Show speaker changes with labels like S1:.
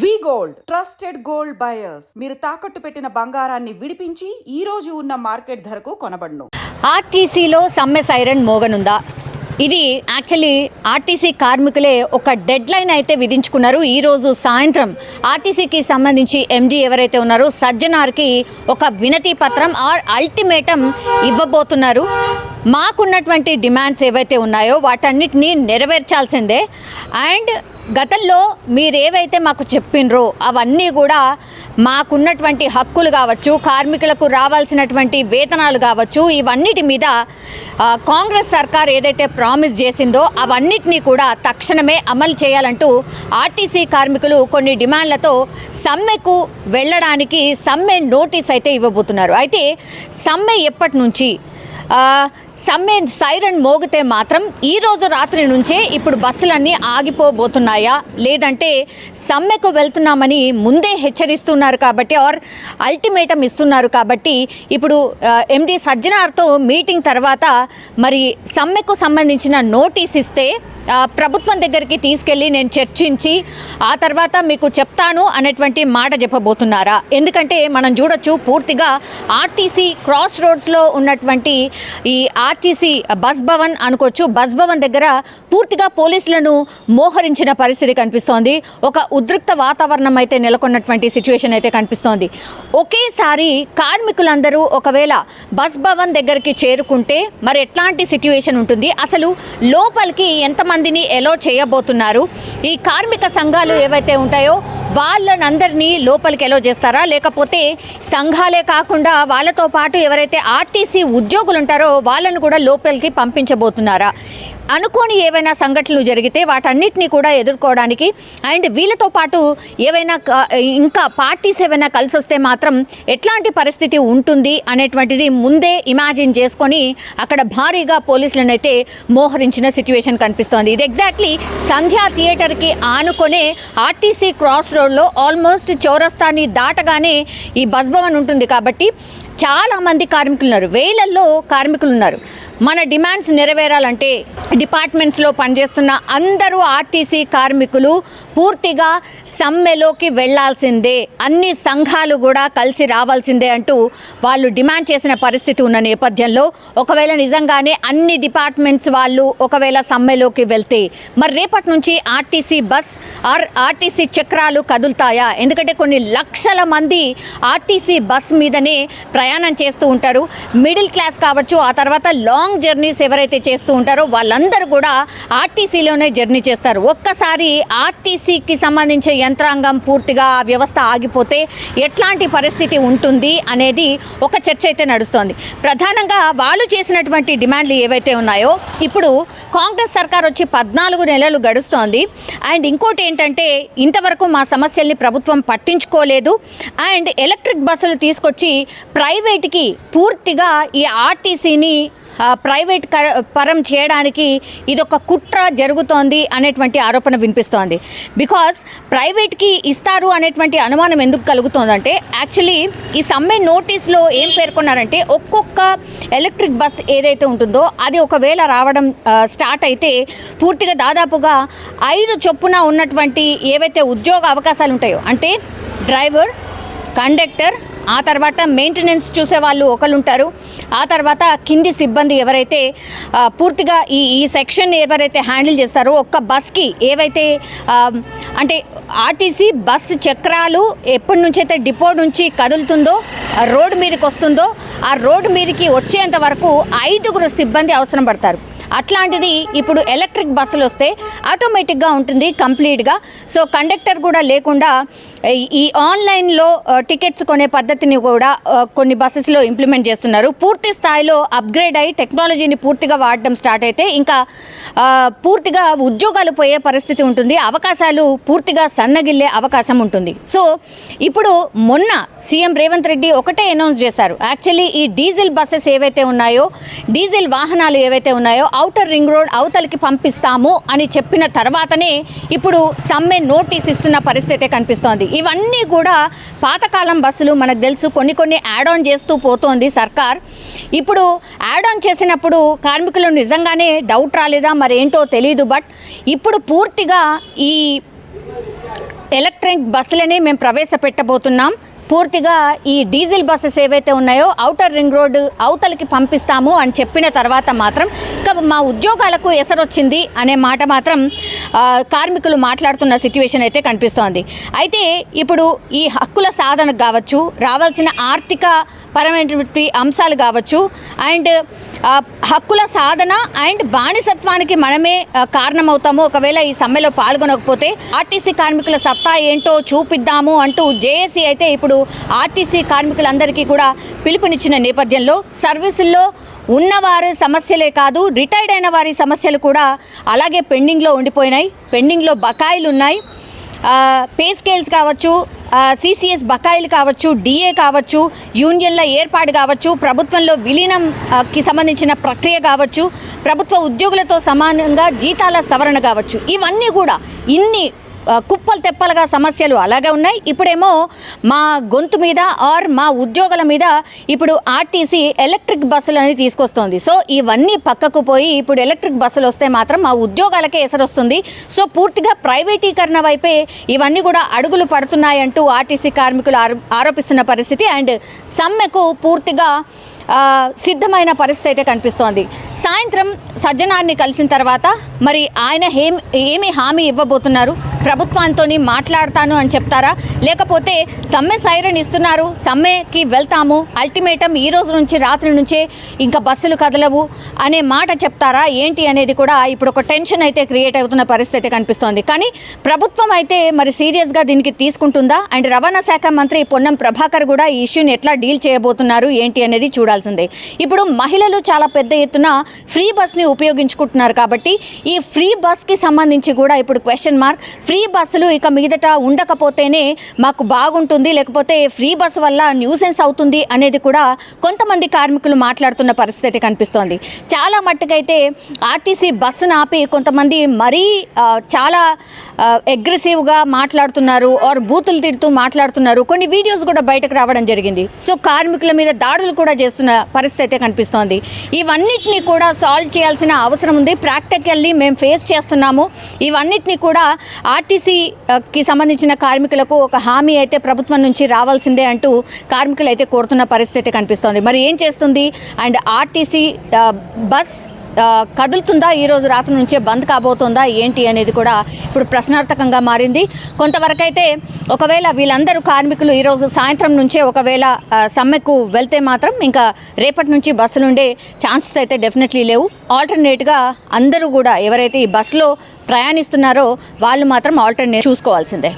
S1: We gold trusted gold buyers. మీరు తాకట్టు పెట్టిన బంగారాన్ని విడిపించి ఈ రోజు ఉన్న మార్కెట్ ధరకు కొనబడును.
S2: ఆర్టీసీలో సమ్మె సైరన్ మోగనుందా? ఇది యాక్చువల్లీ ఆర్టీసీ కార్మికులే ఒక డెడ్ లైన్ అయితే విధించుకున్నారు. ఈరోజు సాయంత్రం ఆర్టీసీకి సంబంధించి ఎండీ ఎవరైతే ఉన్నారో సజ్జనార్కి ఒక వినతి పత్రం ఆర్ అల్టిమేటం ఇవ్వబోతున్నారు. మాకున్నటువంటి డిమాండ్స్ ఏవైతే ఉన్నాయో వాటన్నిటిని నెరవేర్చాల్సిందే. అండ్ గతంలో మీరేవైతే మాకు చెప్పినరో అవన్నీ కూడా మాకున్నటువంటి హక్కులు కావచ్చు కార్మికులకు రావాల్సినటువంటి వేతనాలు కావచ్చు ఇవన్నిటి మీద కాంగ్రెస్ సర్కార్ ఏదైతే ప్రామిస్ చేసిందో అవన్నిటినీ కూడా తక్షణమే అమలు చేయాలంటూ ఆర్టీసీ కార్మికులు కొన్ని డిమాండ్లతో సమ్మెకు వెళ్ళడానికి సమ్మె నోటీస్ అయితే ఇవ్వబోతున్నారు. అయితే సమ్మె ఎప్పటి నుంచి? సమ్మె సైరన్ మోగితే మాత్రం ఈ రోజు రాత్రి నుంచే ఇప్పుడు బస్సులన్నీ ఆగిపోబోతున్నాయా? లేదంటే సమ్మెకు వెళ్తున్నామని ముందే హెచ్చరిస్తున్నారు కాబట్టి ఆర్ అల్టిమేటం ఇస్తున్నారు కాబట్టి ఇప్పుడు ఎండి సజ్జనార్తో మీటింగ్ తర్వాత మరి సమ్మెకు సంబంధించిన నోటీస్ ఇస్తే ప్రభుత్వం దగ్గరికి తీసుకెళ్ళి నేను చర్చించి ఆ తర్వాత మీకు చెప్తాను అనేటువంటి మాట చెప్పబోతున్నారా? ఎందుకంటే మనం చూడొచ్చు పూర్తిగా ఆర్టీసీ క్రాస్ రోడ్స్లో ఉన్నటువంటి ఈ ఆర్టీసీ బస్ భవన్ అనుకోవచ్చు. బస్ భవన్ దగ్గర పూర్తిగా పోలీసులను మోహరించిన పరిస్థితి కనిపిస్తోంది. ఒక ఉద్రిక్త వాతావరణం అయితే నెలకొన్నటువంటి సిచ్యువేషన్ అయితే కనిపిస్తోంది. ఒకేసారి కార్మికులందరూ ఒకవేళ బస్ భవన్ దగ్గరికి చేరుకుంటే మరి ఎట్లాంటి సిచ్యువేషన్ ఉంటుంది? అసలు లోపలికి ఎంతమందిని ఎలో చేయబోతున్నారు? ఈ కార్మిక సంఘాలు ఏవైతే ఉంటాయో వాళ్ళనందరినీ లోపలికి ఎలో చేస్తారా? లేకపోతే సంఘాలే కాకుండా వాళ్ళతో పాటు ఎవరైతే ఆర్టీసీ ఉద్యోగులు ఉంటారో వాళ్ళను కూడా లోపలికి పంపించబోతున్నారా? అనుకోని ఏవైనా సంఘటనలు జరిగితే వాటన్నిటిని కూడా ఎదుర్కోవడానికి అండ్ వీళ్ళతో పాటు ఏవైనా ఇంకా పార్టీస్ ఏవైనా కలిసి వస్తే మాత్రం ఎట్లాంటి పరిస్థితి ఉంటుంది అనేటువంటిది ముందే ఇమాజిన్ చేసుకొని అక్కడ భారీగా పోలీసులను అయితే మోహరించిన సిచ్యువేషన్ కనిపిస్తోంది. ఇది ఎగ్జాక్ట్లీ సంధ్యా థియేటర్కి ఆనుకొనే ఆర్టీసీ క్రాస్ రోడ్లో ఆల్మోస్ట్ చౌరస్తాని దాటగానే ఈ బస్ భవన్ ఉంటుంది కాబట్టి చాలామంది కార్మికులు ఉన్నారు వేలల్లో కార్మికులు ఉన్నారు మన డిమాండ్స్ నెరవేరాలంటే డిపార్ట్మెంట్స్లో పనిచేస్తున్న అందరూ ఆర్టీసీ కార్మికులు పూర్తిగా సమ్మెలోకి వెళ్ళాల్సిందే. అన్ని సంఘాలు కూడా కలిసి రావాల్సిందే అంటూ వాళ్ళు డిమాండ్ చేసిన పరిస్థితి ఉన్న నేపథ్యంలో ఒకవేళ నిజంగానే అన్ని డిపార్ట్మెంట్స్ వాళ్ళు ఒకవేళ సమ్మెలోకి వెళ్తే మరి రేపటి నుంచి ఆర్టీసీ బస్ ఆర్ ఆర్టీసీ చక్రాలు కదులుతాయా? ఎందుకంటే కొన్ని లక్షల మంది ఆర్టీసీ బస్ మీదనే ప్రయాణం చేస్తూ ఉంటారు. మిడిల్ క్లాస్ కావచ్చు ఆ తర్వాత లాంగ్ జర్నీస్ ఎవరైతే చేస్తూ ఉంటారో వాళ్ళందరూ కూడా ఆర్టీసీలోనే జర్నీ చేస్తారు. ఒక్కసారి ఆర్టీసీకి సంబంధించిన యంత్రాంగం పూర్తిగా ఆ వ్యవస్థ ఆగిపోతే ఎట్లాంటి పరిస్థితి ఉంటుంది అనేది ఒక చర్చ అయితే నడుస్తోంది. ప్రధానంగా వాళ్ళు చేసినటువంటి డిమాండ్లు ఏవైతే ఉన్నాయో ఇప్పుడు కాంగ్రెస్ సర్కార్ వచ్చి పద్నాలుగు నెలలు గడుస్తోంది. అండ్ ఇంకోటి ఏంటంటే ఇంతవరకు మా సమస్యల్ని ప్రభుత్వం పట్టించుకోలేదు. అండ్ ఎలక్ట్రిక్ బస్సులు తీసుకొచ్చి ప్రైవేట్కి పూర్తిగా ఈ ఆర్టీసీని ప్రైవేట్ క- పరం చేయడానికి ఇదొక కుట్ర జరుగుతోంది అనేటువంటి ఆరోపణ వినిపిస్తోంది. బికాస్ ప్రైవేట్కి ఇస్తారు అనేటువంటి అనుమానం ఎందుకు కలుగుతోందంటే యాక్చువల్లీ ఈ సమ్మె నోటీస్లో ఏం పేర్కొన్నారంటే ఒక్కొక్క ఎలక్ట్రిక్ బస్ ఏదైతే ఉంటుందో అది ఒకవేళ రావడం స్టార్ట్ అయితే పూర్తిగా దాదాపుగా ఐదు చొప్పున ఉన్నటువంటి ఏవైతే ఉద్యోగ అవకాశాలు ఉంటాయో అంటే డ్రైవర్ కండక్టర్ ఆ తర్వాత మెయింటెనెన్స్ చూసే వాళ్ళు ఒకళ్ళు ఉంటారు ఆ తర్వాత కింది సిబ్బంది ఎవరైతే పూర్తిగా ఈ ఈ సెక్షన్ ఎవరైతే హ్యాండిల్ చేస్తారో ఒక్క బస్కి ఏవైతే అంటే ఆర్టీసీ బస్ చక్రాలు ఎప్పటి నుంచి అయితే డిపో నుంచి కదులుతుందో రోడ్డు మీదకి వస్తుందో ఆ రోడ్డు మీదకి వచ్చేంత వరకు ఐదుగురు సిబ్బంది అవసరం పడతారు. అట్లాంటిది ఇప్పుడు ఎలక్ట్రిక్ బస్సులు వస్తే ఆటోమేటిక్గా ఉంటుంది కంప్లీట్గా. సో కండక్టర్ కూడా లేకుండా ఈ- ఆన్లైన్లో టికెట్స్ కొనే పద్ధతిని కూడా కొన్ని బస్సెస్లో ఇంప్లిమెంట్ చేస్తున్నారు. పూర్తి స్థాయిలో అప్గ్రేడ్ అయ్యి టెక్నాలజీని పూర్తిగా వాడడం స్టార్ట్ అయితే ఇంకా పూర్తిగా ఉద్యోగాలు పోయే పరిస్థితి ఉంటుంది. అవకాశాలు పూర్తిగా సన్నగిల్లే అవకాశం ఉంటుంది. సో ఇప్పుడు మొన్న సీఎం రేవంత్ రెడ్డి ఒకటే అనౌన్స్ చేశారు. యాక్చువల్లీ ఈ డీజిల్ బస్సెస్ ఏవైతే ఉన్నాయో డీజిల్ వాహనాలు ఏవైతే ఉన్నాయో అవుటర్ రింగ్ రోడ్ అవతలికి పంపిస్తాము అని చెప్పిన తర్వాతనే ఇప్పుడు సమ్మె నోటీస్ ఇస్తున్న పరిస్థితి కనిపిస్తోంది. ఇవన్నీ కూడా పాతకాలం బస్సులు మనకు తెలుసు కొన్ని కొన్ని యాడ్ ఆన్ చేస్తూ పోతోంది సర్కార్. ఇప్పుడు యాడ్ ఆన్ చేసినప్పుడు కార్మికులు నిజంగానే డౌట్ రాలేదా? మరి ఏంటో తెలియదు బట్ ఇప్పుడు పూర్తిగా ఈ ఎలక్ట్రిక్ బస్సులనే మేము ప్రవేశపెట్టబోతున్నాం. పూర్తిగా ఈ డీజిల్ బస్సెస్ ఏవైతే ఉన్నాయో అవుటర్ రింగ్ రోడ్డు అవతలకి పంపిస్తాము అని చెప్పిన తర్వాత మాత్రం ఇంకా మా ఉద్యోగాలకు ఎసరొచ్చింది అనే మాట మాత్రం కార్మికులు మాట్లాడుతున్న సిచ్యువేషన్ అయితే కనిపిస్తోంది. అయితే ఇప్పుడు ఈ హక్కుల సాధనకు కావచ్చు రావాల్సిన ఆర్థిక పరమైనటువంటి అంశాలు కావచ్చు అండ్ హక్కుల సాధన అండ్ బానిసత్వానికి మనమే కారణమవుతాము. ఒకవేళ ఈ సమ్మెలో పాల్గొనకపోతే ఆర్టీసీ కార్మికుల సత్తా ఏంటో చూపిద్దాము అంటూ జేఏసీ అయితే ఇప్పుడు ఆర్టీసీ కార్మికులందరికీ కూడా పిలుపునిచ్చిన నేపథ్యంలో సర్వీసుల్లో ఉన్నవారి సమస్యలే కాదు రిటైర్డ్ అయిన వారి సమస్యలు కూడా అలాగే పెండింగ్లో ఉండిపోయినాయి. పెండింగ్లో బకాయిలు ఉన్నాయి పే స్కేల్స్ కావచ్చు సిసిఎస్ బకాయిలు కావచ్చు డిఏ కావచ్చు యూనియన్ల ఏర్పాటు కావచ్చు ప్రభుత్వంలో విలీనం సంబంధించిన ప్రక్రియ కావచ్చు ప్రభుత్వ ఉద్యోగులతో సమానంగా జీతాల సవరణ కావచ్చు. ఇవన్నీ కూడా ఇన్ని కుప్పలు తెప్పలుగా సమస్యలు అలాగే ఉన్నాయి. ఇప్పుడేమో మా గొంతు మీద ఆర్ మా ఉద్యోగుల మీద ఇప్పుడు ఆర్టీసీ ఎలక్ట్రిక్ బస్సులు అనేది తీసుకొస్తోంది. సో ఇవన్నీ పక్కకు పోయి ఇప్పుడు ఎలక్ట్రిక్ బస్సులు వస్తే మాత్రం మా ఉద్యోగాలకే ఎసరొస్తుంది. సో పూర్తిగా ప్రైవేటీకరణ వైపే ఇవన్నీ కూడా అడుగులు పడుతున్నాయంటూ ఆర్టీసీ కార్మికులు ఆరో- ఆరోపిస్తున్న పరిస్థితి. అండ్ సమ్మెకు పూర్తిగా సిద్ధమైన పరిస్థితి అయితే కనిపిస్తోంది. సాయంత్రం సజ్జనాన్ని కలిసిన తర్వాత మరి ఆయన ఏం ఏమి హామీ ఇవ్వబోతున్నారు? ప్రభుత్వంతో మాట్లాడతాను అని చెప్తారా? లేకపోతే సమ్మె సైరన్ ఇస్తున్నారు సమ్మెకి వెళ్తాము అల్టిమేటం ఈ రోజు నుంచి రాత్రి నుంచే ఇంకా బస్సులు కదలవు అనే మాట చెప్తారా? ఏంటి అనేది కూడా ఇప్పుడు ఒక టెన్షన్ అయితే క్రియేట్ అవుతున్న పరిస్థితి అయితే కనిపిస్తోంది. కానీ ప్రభుత్వం అయితే మరి సీరియస్గా దీనికి తీసుకుంటుందా? అండ్ రవాణా శాఖ మంత్రి పొన్నం ప్రభాకర్ కూడా ఈ ఇష్యూని ఎట్లా డీల్ చేయబోతున్నారు? ఏంటి అనేది చూడాల్సిందే. ఇప్పుడు మహిళలు చాలా పెద్ద ఎత్తున ఫ్రీ బస్ని ఉపయోగించుకుంటున్నారు కాబట్టి ఈ ఫ్రీ బస్కి సంబంధించి కూడా ఇప్పుడు క్వశ్చన్ మార్క్ ఫ్రీ బస్సులు ఇక మీదట ఉండకపోతేనే మాకు బాగుంటుంది లేకపోతే ఫ్రీ బస్సు వల్ల న్యూసెన్స్ అవుతుంది అనేది కూడా కొంతమంది కార్మికులు మాట్లాడుతున్న పరిస్థితి కనిపిస్తోంది. చాలా మట్టుకైతే ఆర్టీసీ బస్సును ఆపి కొంతమంది మరీ చాలా అగ్రెసివ్గా మాట్లాడుతున్నారు ఆర్ బూతులు తిడుతూ మాట్లాడుతున్నారు. కొన్ని వీడియోస్ కూడా బయటకు రావడం జరిగింది. సో కార్మికుల మీద దాడులు కూడా చేస్తున్న పరిస్థితి అయితే కనిపిస్తోంది. ఇవన్నిటిని కూడా సాల్వ్ చేయాల్సిన అవసరం ఉంది. ప్రాక్టికల్లీ మేము ఫేస్ చేస్తున్నాము. ఇవన్నిటిని కూడా ఆర్టీసీ ఆర్టీసీకి సంబంధించిన కార్మికులకు ఒక హామీ అయితే ప్రభుత్వం నుంచి రావాల్సిందే అంటూ కార్మికులు అయితే కోరుతున్న పరిస్థితి కనిపిస్తోంది. మరి ఏం చేస్తుంది? అండ్ ఆర్టీసీ బస్ కదులుతుందా? ఈరోజు రాత్రి నుంచే బంద్ కాబోతుందా? ఏంటి అనేది కూడా ఇప్పుడు ప్రశ్నార్థకంగా మారింది. కొంతవరకైతే ఒకవేళ వీళ్ళందరూ కార్మికులు ఈరోజు సాయంత్రం నుంచే ఒకవేళ సమ్మెకు వెళ్తే మాత్రం ఇంకా రేపటి నుంచి బస్సులు ఉండే ఛాన్సెస్ అయితే డెఫినెట్లీ లేవు. ఆల్టర్నేట్గా అందరూ కూడా ఎవరైతే ఈ బస్సులో ప్రయాణిస్తున్నారో వాళ్ళు మాత్రం ఆల్టర్నేట్ చూసుకోవాల్సిందే.